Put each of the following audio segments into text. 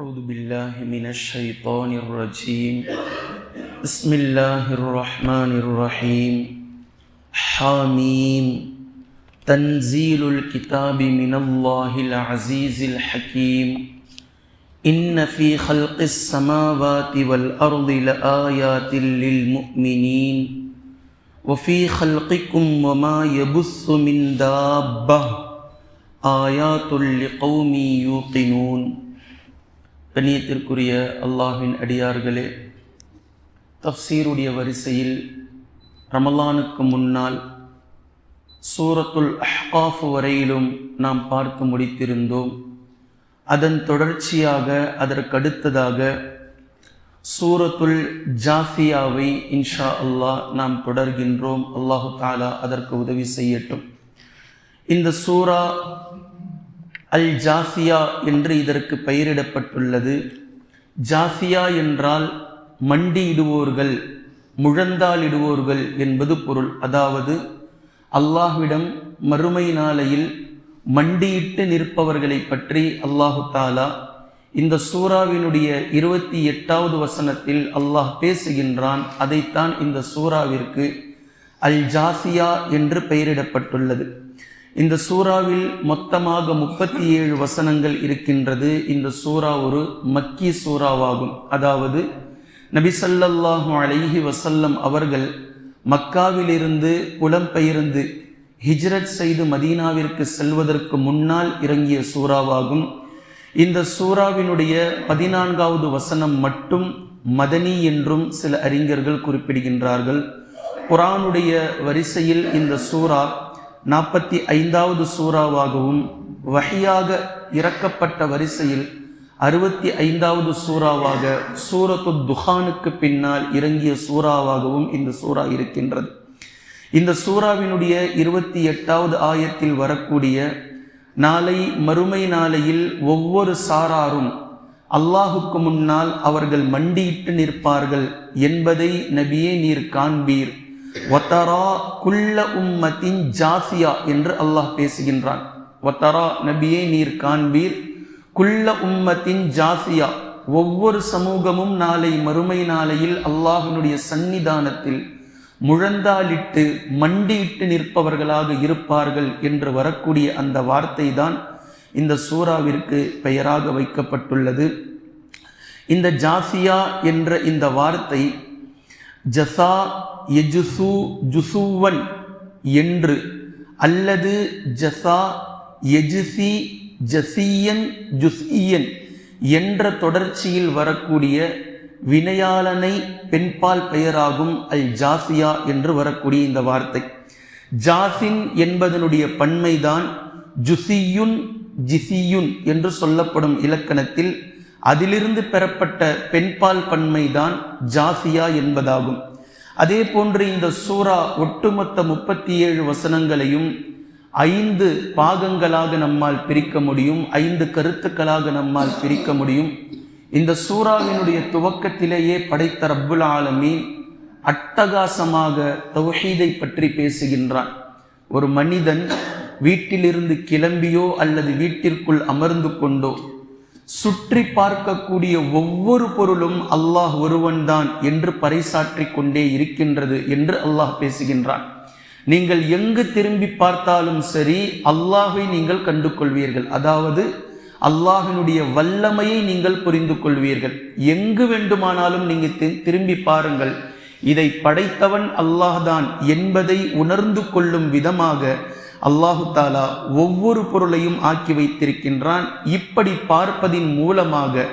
أعوذ بالله من الشيطان الرجيم. بسم الله الرحمن الرحيم. حاميم. تنزيل الكتاب من الله العزيز الحكيم. إن في خلق السماوات والأرض لآيات للمؤمنين. وفي خلقكم وما يبث من دابة. آيات لقوم يوقنون. கண்ணியத்திற்குரிய அல்லாஹின் அடியார்களே தஃசீருடைய வரிசையில் ரமலானுக்கு முன்னால் சூரத்துல் அஹ்காஃப் வரையிலும் நாம் பார்த்து முடித்திருந்தோம். அதன் தொடர்ச்சியாக அதற்கடுத்ததாக சூரத்துல் ஜாஃபியாவை இன்ஷா அல்லாஹ் நாம் தொடர்கின்றோம். அல்லாஹு தாலா அதற்கு உதவி செய்யட்டும். இந்த சூரா அல் ஜாசியா என்று இதற்கு பெயரிடப்பட்டுள்ளது. ஜாசியா என்றால் மண்டியிடுவோர்கள் முழந்தாளிடுவோர்கள் என்பது பொருள். அதாவது அல்லாஹ்விடம் மறுமை நாளையில் மண்டியிட்டு நிற்பவர்களை பற்றி அல்லாஹு தாலா இந்த சூறாவினுடைய இருபத்தி எட்டாவது வசனத்தில் அல்லாஹ் பேசுகின்றான். அதைத்தான் இந்த சூறாவிற்கு அல் ஜாசியா என்று பெயரிடப்பட்டுள்ளது. இந்த சூறாவில் மொத்தமாக முப்பத்தி ஏழு வசனங்கள் இருக்கின்றது. இந்த சூறா ஒரு மக்கி சூறாவாகும். அதாவது நபி சல்லல்லாஹு அலைஹி வசல்லம் அவர்கள் மக்காவிலிருந்து புலம்பெயர்ந்து ஹிஜ்ரத் செய்து மதீனாவிற்கு செல்வதற்கு முன்னால் இறங்கிய சூறாவாகும். இந்த சூறாவினுடைய பதினான்காவது வசனம் மட்டும் மதனி என்றும் சில அறிஞர்கள் குறிப்பிடுகின்றார்கள். குரானுடைய வரிசையில் இந்த சூறா நாற்பத்தி ஐந்தாவது சூறாவாகவும் வகையாக இறக்கப்பட்ட வரிசையில் அறுபத்தி ஐந்தாவது சூறாவாக சூரத்து துஹானுக்கு பின்னால் இறங்கிய சூறாவாகவும் இந்த சூறா இருக்கின்றது. இந்த சூறாவினுடைய இருபத்தி எட்டாவது ஆயத்தில் வரக்கூடிய நாளை மறுமை நாளையில் ஒவ்வொரு சாராரும் அல்லாஹுக்கு முன்னால் அவர்கள் மண்டியிட்டு நிற்பார்கள் என்பதை நபியே நீர் காண்பீர். வத்தரா குல்ல உம்மத்தின் ஜாசியா என்று அல்லாஹ் பேசுகின்றான். வத்தரா நபியை நீர் காண்பீர். குல்ல உம்மத்தின் ஜாசியா ஒவ்வொரு சமூகமும் நாளை மறுமை நாளையில் அல்லாஹினுடைய சந்நிதானத்தில் முழந்தாலிட்டு மண்டியிட்டு நிற்பவர்களாக இருப்பார்கள் என்று வரக்கூடிய அந்த வார்த்தை தான் இந்த சூறாவிற்கு பெயராக வைக்கப்பட்டுள்ளது. இந்த ஜாசியா என்ற இந்த வார்த்தை ஜசா எஜுசு ஜுசூவன் என்று. அல்லது ஜசா எஜுசி ஜசியன் ஜுசியன் என்ற தொடர்ச்சியில் வரக்கூடிய வினையாளனை பெண்பால் பெயராகும் அல் ஜாசியா என்று வரக்கூடிய இந்த வார்த்தை. ஜாசின் என்பதனுடைய பன்மைதான் ஜுசியுன் ஜிசியுன் என்று சொல்லப்படும் இலக்கணத்தில் அதிலிருந்து பெறப்பட்ட பெண்பால் பன்மைதான் ஜாசியா என்பதாகும். அதே போன்று இந்த சூரா ஒட்டுமொத்த முப்பத்தி ஏழு வசனங்களையும் ஐந்து பாகங்களாக நம்மால் பிரிக்க முடியும் ஐந்து கருத்துக்களாக நம்மால் பிரிக்க முடியும். இந்த சூறாவினுடைய துவக்கத்திலேயே படைத்த ரப்புல் ஆலமீன் அட்டகாசமாக தௌஹீதை பற்றி பேசுகின்றான். ஒரு மனிதன் வீட்டிலிருந்து கிளம்பியோ அல்லது வீட்டிற்குள் அமர்ந்து கொண்டோ சுற்றி பார்க்கக்கூடிய ஒவ்வொரு பொருளும் அல்லாஹ் ஒருவன்தான் என்று பறைசாற்றி கொண்டே இருக்கின்றது என்று அல்லாஹ் பேசுகின்றான். நீங்கள் எங்கு திரும்பி பார்த்தாலும் சரி அல்லாஹை நீங்கள் கண்டு கொள்வீர்கள் அதாவது அல்லாஹினுடைய வல்லமையை நீங்கள் புரிந்து கொள்வீர்கள். எங்கு வேண்டுமானாலும் நீங்கள் திரும்பி பாருங்கள். இதை படைத்தவன் அல்லாஹ்தான் என்பதை உணர்ந்து கொள்ளும் விதமாக அல்லாஹு தாலா ஒவ்வொரு பொருளையும் ஆக்கி வைத்திருக்கின்றான். இப்படி பார்ப்பதின் மூலமாக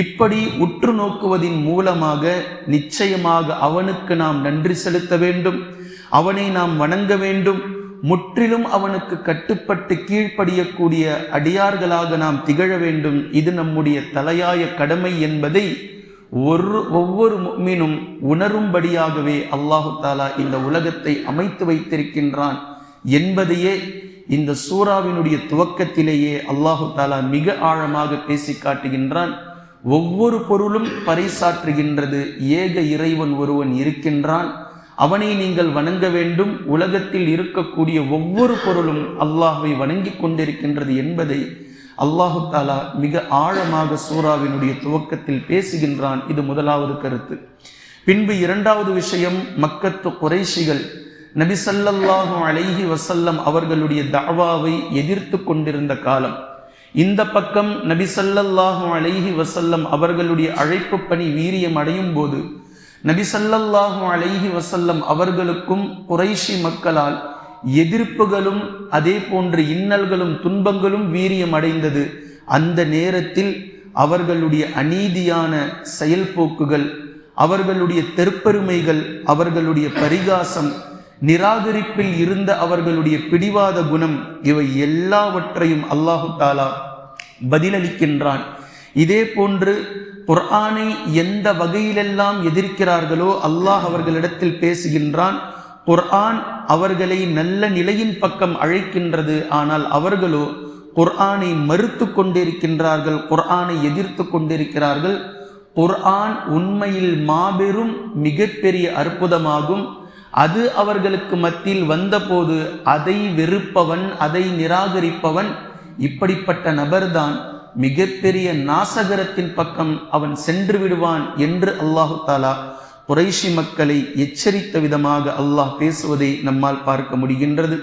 இப்படி உற்று நோக்குவதின் மூலமாக நிச்சயமாக அவனுக்கு நாம் நன்றி செலுத்த வேண்டும். அவனை நாம் வணங்க வேண்டும். முற்றிலும் அவனுக்கு கட்டுப்பட்டு கீழ்ப்படியக்கூடிய அடியார்களாக நாம் திகழ வேண்டும். இது நம்முடைய தலையாய கடமை என்பதை ஒரு ஒவ்வொரு மீனும் உணரும்படியாகவே அல்லாஹு தாலா இந்த உலகத்தை அமைத்து வைத்திருக்கின்றான். என்பதையே இந்த சூறாவினுடைய துவக்கத்திலேயே அல்லாஹு தாலா மிக ஆழமாக பேசி காட்டுகின்றான். ஒவ்வொரு பொருளும் பறைசாற்றுகின்றது. ஏக இறைவன் ஒருவன் இருக்கின்றான். அவனை நீங்கள் வணங்க வேண்டும். உலகத்தில் இருக்கக்கூடிய ஒவ்வொரு பொருளும் அல்லாஹை வணங்கிக் கொண்டிருக்கின்றது என்பதை அல்லாஹு தாலா மிக ஆழமாக சூறாவினுடைய துவக்கத்தில் பேசுகின்றான். இது முதலாவது கருத்து. பின்பு இரண்டாவது விஷயம் மக்கத்து குறைஷிகள். நபி அலைஹி வசல்லம் அவர்களுடைய தாவாவை எதிர்த்து கொண்டிருந்த காலம். இந்த பக்கம் நபி அலைஹி வசல்லம் அவர்களுடைய அழைப்பு பணி வீரியம் அடையும் போது நபி ஸல்லல்லாஹு அலைஹி வசல்லம் அவர்களுக்கும் குறைஷி மக்களால் எதிர்ப்புகளும் அதே போன்று இன்னல்களும் துன்பங்களும் வீரியம் அடைந்தது. அந்த நேரத்தில் அவர்களுடைய அநீதியான செயல்போக்குகள் அவர்களுடைய தெற்பெருமைகள் அவர்களுடைய பரிகாசம் நிராகரிப்பில் இருந்த அவர்களுடைய பிடிவாத குணம் இவை எல்லாவற்றையும் அல்லாஹு தாலா பதிலளிக்கின்றான். இதே போன்று குர்ஆனை எந்த வகையிலெல்லாம் எதிர்க்கிறார்களோ அல்லாஹ் அவர்களிடத்தில் பேசுகின்றான். குர்ஆன் அவர்களை நல்ல நிலையின் பக்கம் அழைக்கின்றது. ஆனால் அவர்களோ குர்ஆனை மறுத்து கொண்டிருக்கின்றார்கள் குர்ஆனை எதிர்த்து கொண்டிருக்கிறார்கள். குர்ஆன் உண்மையில் மாபெரும் மிகப்பெரிய அற்புதமாகும். அது அவர்களுக்கு மத்தியில் வந்தபோது அதை வெறுப்பவன் அதை நிராகரிப்பவன் இப்படிப்பட்ட நபர்தான். மிகப்பெரிய நாசகரத்தின் பக்கம் அவன் சென்று விடுவான் என்று அல்லாஹு தாலா குறைஷி மக்களை எச்சரித்த விதமாக அல்லாஹ் பேசுவதை நம்மால் பார்க்க முடிகின்றது.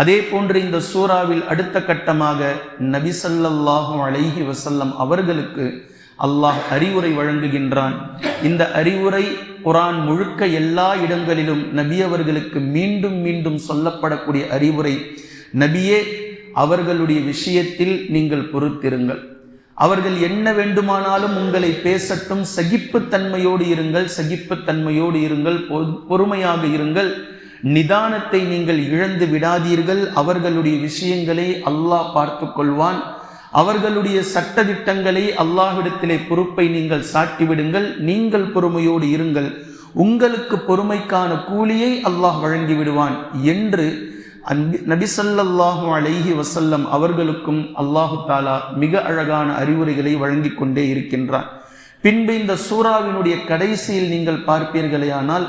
அதே போன்று இந்த சூறாவில் அடுத்த கட்டமாக நபி ஸல்லல்லாஹு அலைஹி அவர்களுக்கு அல்லாஹ் அறிவுரை வழங்குகின்றான். இந்த அறிவுரை குரான் முழுக்க எல்லா இடங்களிலும் நபி அவர்களுக்கு மீண்டும் மீண்டும் சொல்லப்படக்கூடிய அறிவுரை நபியே அவர்களுடைய விஷயத்தில் நீங்கள் பொறுத்திருங்கள். அவர்கள் என்ன வேண்டுமானாலும் உங்களை பேசட்டும் சகிப்புத்தன்மையோடு இருங்கள் சகிப்புத்தன்மையோடு இருங்கள் பொ- பொறுமையாக இருங்கள். நிதானத்தை நீங்கள் இழந்து விடாதீர்கள். அவர்களுடைய விஷயங்களை அல்லாஹ் பார்த்து கொள்வான் அவர்களுடைய சட்டதிட்டங்களை அல்லாஹ்விடத்திலே பொறுப்பை நீங்கள் சாட்டிவிடுங்கள். நீங்கள் பொறுமையோடு இருங்கள். உங்களுக்கு பொறுமைக்கான கூலியை அல்லாஹ் வழங்கி விடுவான் என்று நபிசல்லாஹு அலைஹி வசல்லம் அவர்களுக்கும் அல்லாஹு தாலா மிக அழகான அறிவுரைகளை வழங்கி கொண்டே இருக்கின்றான். பின்பு இந்த சூறாவினுடைய கடைசியில் நீங்கள் பார்ப்பீர்களேயானால்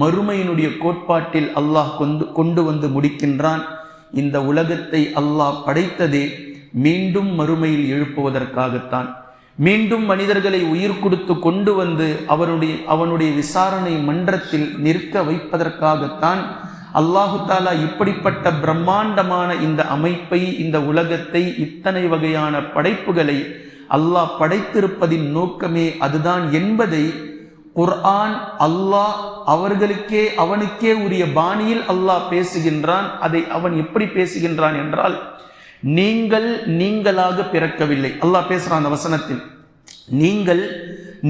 மறுமையினுடைய கோட்பாட்டில் அல்லாஹ் கொண்டு கொண்டு வந்து முடிக்கின்றான். இந்த உலகத்தை அல்லாஹ் படைத்ததே மீண்டும் மறுமையில் எழுப்புவதற்காகத்தான். மீண்டும் மனிதர்களை உயிர் கொடுத்து கொண்டு வந்து அவருடைய அவனுடைய விசாரணை மன்றத்தில் நிற்க வைப்பதற்காகத்தான் அல்லாஹு தாலா இப்படிப்பட்ட பிரம்மாண்டமான இந்த அமைப்பை இந்த உலகத்தை இத்தனை வகையான படைப்புகளை அல்லாஹ் படைத்திருப்பதின் நோக்கமே அதுதான் என்பதை குர்ஆன் அல்லாஹ் அவர்களுக்கே அவனுக்கே உரிய பாணியில் அல்லாஹ் பேசுகின்றான். அதை அவன் எப்படி பேசுகின்றான் என்றால் நீங்கள் நீங்களாக பிறக்கவில்லை. அல்லாஹ் பேசுகிறான் அந்த வசனத்தில். நீங்கள்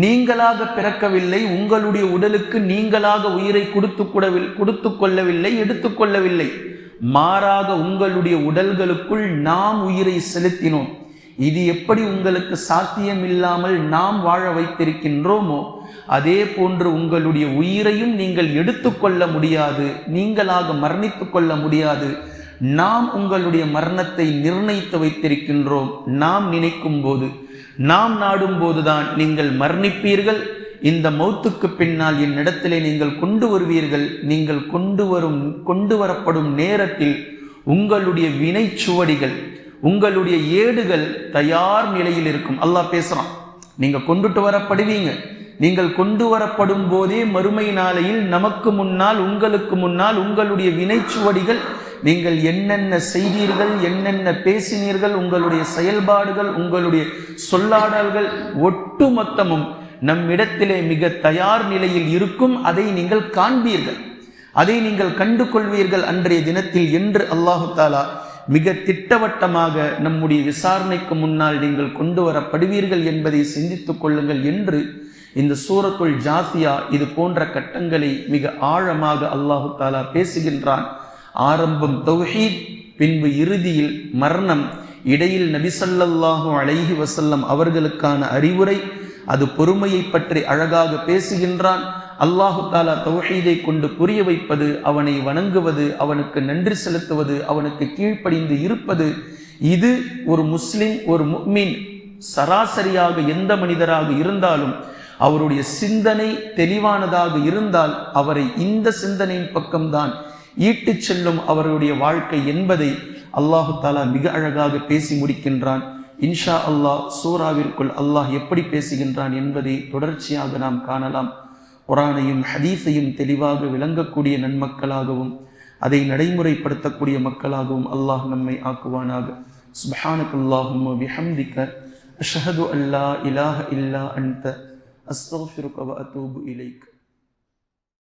நீங்களாக பிறக்கவில்லை உங்களுடைய உடலுக்கு நீங்களாக உயிரை கொடுத்து கூடவில் கொடுத்து கொள்ளவில்லை எடுத்துக்கொள்ளவில்லை மாறாக உங்களுடைய உடல்களுக்குள் நாம் உயிரை செலுத்தினோம். இது எப்படி உங்களுக்கு சாத்தியம் இல்லாமல் நாம் வாழ வைத்திருக்கின்றோமோ அதே போன்று உங்களுடைய உயிரையும் நீங்கள் எடுத்துக்கொள்ள முடியாது நீங்களாக மரணித்து கொள்ள முடியாது. நாம் உங்களுடைய மரணத்தை நிர்ணயித்து வைத்திருக்கின்றோம். நாம் நினைக்கும் போது நாம் நாடும் போதுதான் நீங்கள் மரணிப்பீர்கள். இந்த மௌத்துக்கு பின்னால் என்னிடத்திலே நீங்கள் கொண்டு வருவீர்கள். நீங்கள் கொண்டு வரும் கொண்டு வரப்படும் நேரத்தில் உங்களுடைய வினைச்சுவடிகள் உங்களுடைய ஏடுகள் தயார் நிலையில் இருக்கும். அல்லாஹ் பேசுறான் நீங்க கொண்டுட்டு வரப்படுவீங்க. நீங்கள் கொண்டு வரப்படும் போதே மறுமை நாளையில் நமக்கு முன்னால் உங்களுக்கு முன்னால் உங்களுடைய வினைச்சுவடிகள் நீங்கள் என்னென்ன செய்தீர்கள் என்னென்ன பேசினீர்கள் உங்களுடைய செயல்பாடுகள் உங்களுடைய சொல்லாடல்கள் ஒட்டுமொத்தமும் நம்மிடத்திலே மிக தயார் நிலையில் இருக்கும் அதை நீங்கள் காண்பீர்கள். அதை நீங்கள் கண்டு கொள்வீர்கள் அன்றைய தினத்தில் என்று அல்லாஹு தாலா மிக திட்டவட்டமாக நம்முடைய விசாரணைக்கு முன்னால் நீங்கள் கொண்டு வரப்படுவீர்கள் என்பதை சிந்தித்துக் கொள்ளுங்கள் என்று இந்த சூரத்துள் ஜாசியா இது போன்ற கட்டங்களை மிக ஆழமாக அல்லாஹு தாலா பேசுகின்றான். ஆரம்பம் தௌஹீத் பின்பு இறுதியில் மரணம். இடையில் நபிசல்லாஹு அலைஹி வசல்லம் அவர்களுக்கான அறிவுரை அது பொறுமையை பற்றி அழகாக பேசுகின்றான். அல்லாஹு தாலா தௌஹீதை கொண்டு புரிய வைப்பது அவனை வணங்குவது அவனுக்கு நன்றி செலுத்துவது அவனுக்கு கீழ்ப்படிந்து இருப்பது இது ஒரு முஸ்லிம் ஒரு முக்மீன் சராசரியாக எந்த மனிதராக இருந்தாலும் அவருடைய சிந்தனை தெளிவானதாக இருந்தால் அவரை இந்த சிந்தனையின் பக்கம்தான் ஈட்டுச் செல்லும் அவருடைய வாழ்க்கை என்பதை அல்லாஹு தாலா மிக அழகாக பேசி முடிக்கின்றான். இன்ஷா அல்லாஹ் சூராவிற்குள் அல்லாஹ் எப்படி பேசுகின்றான் என்பதை தொடர்ச்சியாக நாம் காணலாம். குரானையும் ஹதீஸையும் தெளிவாக விளங்கக்கூடிய நன்மக்களாகவும் அதை நடைமுறைப்படுத்தக்கூடிய மக்களாகவும் அல்லாஹ் நம்மை ஆக்குவானாக. சுபஹானகுல்லாஹும் விஹம்திக்க அஷஹது அல்லா இலாஹ இல்லா அன்த அஸ்தக்ஃபிருக வ அத்தூபு இலைக்.